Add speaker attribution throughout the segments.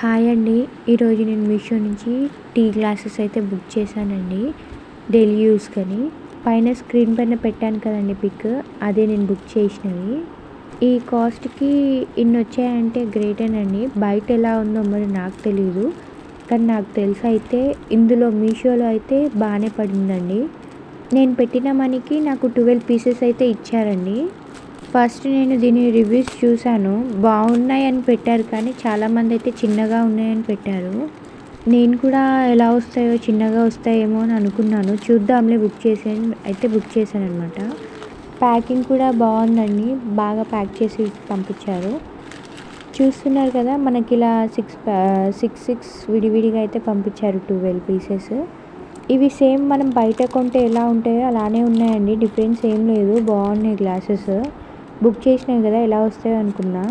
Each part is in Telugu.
Speaker 1: హాయ్ అండి. ఈరోజు నేను మీషో నుంచి టీ గ్లాసెస్ అయితే బుక్ చేశానండి. డైలీ యూస్కని పైన స్క్రీన్ పైన పెట్టాను కదండి పిక్. అదే నేను బుక్ చేసినవి. ఈ కాస్ట్కి ఇన్ని వచ్చాయంటే గ్రేటేనండి బయట ఎలా ఉందో మరి నాకు తెలియదు కానీ నాకు తెలిసి అయితే ఇందులో మీషోలో అయితే బాగానే పడిందండి. నేను పెట్టిన మనీకి నాకు ట్వెల్వ్ పీసెస్ అయితే ఇచ్చారండి. ఫస్ట్ నేను దీని రివ్యూస్ చూశాను. బాగున్నాయని పెట్టారు కానీ చాలామంది అయితే చిన్నగా ఉన్నాయని పెట్టారు. నేను కూడా ఎలా వస్తాయో చిన్నగా వస్తాయేమో అని అనుకున్నాను. చూద్దాంలే బుక్ చేసాను అయితే బుక్ చేశాను అనమాట ప్యాకింగ్ కూడా బాగుందండి. బాగా ప్యాక్ చేసి పంపించారు. చూస్తున్నారు కదా మనకి ఇలా సిక్స్ సిక్స్ సిక్స్ విడివిడిగా అయితే పంపించారు ట్వెల్వ్ పీసెస్. ఇవి సేమ్ మనం బయట కొంటే ఎలా ఉంటాయో అలానే ఉన్నాయండి. డిఫరెన్స్ ఏం లేదు. బాగున్నాయి గ్లాసెస్. బుక్ చేసినాను కదా ఎలా వస్తాయో అనుకున్నా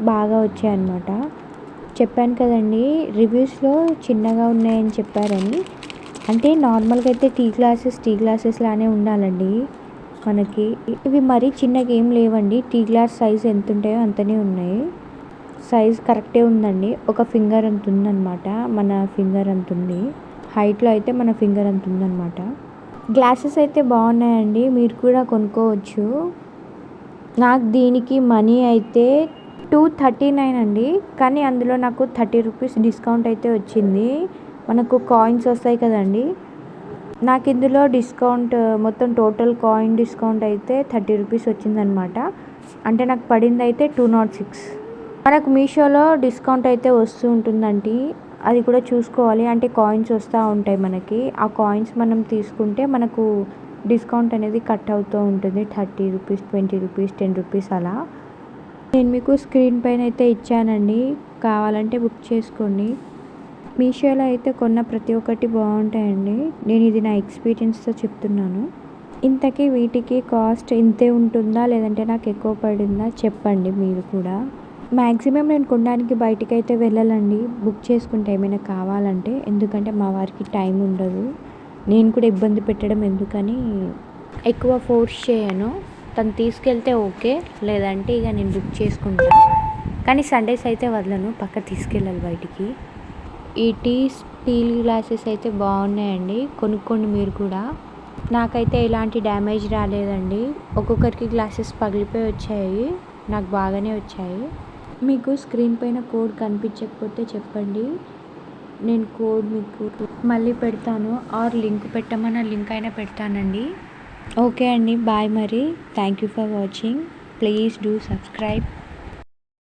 Speaker 1: బాగా వచ్చాయి అన్నమాట చెప్పాను కదండి రివ్యూస్లో చిన్నగా ఉన్నాయని చెప్పారని. అంటే నార్మల్గా అయితే టీ గ్లాసెస్ టీ గ్లాసెస్ లానే ఉండాలండి మనకి. ఇవి మరీ చిన్నగా ఏం లేవండి. టీ గ్లాస్ సైజ్ ఎంత ఉంటాయో అంతనే ఉన్నాయి. సైజ్ కరెక్టే ఉందండి. ఒక ఫింగర్ అంత ఉందన్నమాట. మన ఫింగర్ అంత ఉంది. హైట్లో అయితే మన ఫింగర్ అంత ఉందన్నమాట. గ్లాసెస్ అయితే బాగున్నాయండి. మీరు కూడా కొనుక్కోవచ్చు. నాకు దీనికి మనీ అయితే టూ థర్టీ నైన్ అండి. కానీ అందులో నాకు థర్టీ రూపీస్ డిస్కౌంట్ అయితే వచ్చింది. మనకు కాయిన్స్ వస్తాయి కదండి. నాకు ఇందులో డిస్కౌంట్ మొత్తం టోటల్ కాయిన్ డిస్కౌంట్ అయితే థర్టీ రూపీస్ వచ్చిందనమాట. అంటే నాకు పడింది అయితే టూ నాట్ సిక్స్. మనకు మీషోలో డిస్కౌంట్ అయితే వస్తూ ఉంటుందండి. అది కూడా చూసుకోవాలి. అంటే కాయిన్స్ వస్తూ ఉంటాయి మనకి. ఆ కాయిన్స్ మనం తీసుకుంటే మనకు డిస్కౌంట్ అనేది కట్ అవుతూ ఉంటుంది. Thirty rupees twenty rupees ten rupees అలా. నేను మీకు స్క్రీన్ పైన అయితే ఇచ్చానండి. కావాలంటే బుక్ చేసుకోండి. మీషోలో అయితే కొన్న ప్రతి ఒక్కటి బాగుంటాయండి. నేను ఇది నా ఎక్స్పీరియన్స్తో చెప్తున్నాను. ఇంతకీ వీటికి కాస్ట్ ఇంతే ఉంటుందా? లేదంటే నాకు ఎక్కువ పడిందా? చెప్పండి మీరు కూడా. మ్యాక్సిమం నేను కొనడానికి బయటికి అయితే వెళ్ళాలండి. బుక్ చేసుకుంటే ఏమైనా కావాలంటే. ఎందుకంటే మా వారికి టైం ఉండదు. నేను కూడా ఇబ్బంది పెట్టడం ఎందుకని ఎక్కువ ఫోర్స్ చేయను. తను తీసుకెళ్తే ఓకే లేదంటే ఇక నేను బుక్ చేసుకుంటా. కానీ సండేస్ అయితే వదలను పక్క తీసుకెళ్ళాలి బయటికి. ఈ టీ స్టీల్ గ్లాసెస్ అయితే బాగున్నాయండి కొనుక్కోండి మీరు కూడా. నాకైతే ఎలాంటి డ్యామేజ్ రాలేదండి. ఒక్కొక్కరికి గ్లాసెస్ పగిలిపోయి వచ్చాయి నాకు బాగానే వచ్చాయి. మీకు స్క్రీన్ పైన కోడ్ కనిపించకపోతే చెప్పండి. నేను కోడ్ మీకు మళ్ళీ పెడతాను. ఆర్ లింక్ పెట్టమన్న లింక్ అయినా పెడతానండి. ఓకే అండి. బాయ్ మరి. Thank you for watching please do subscribe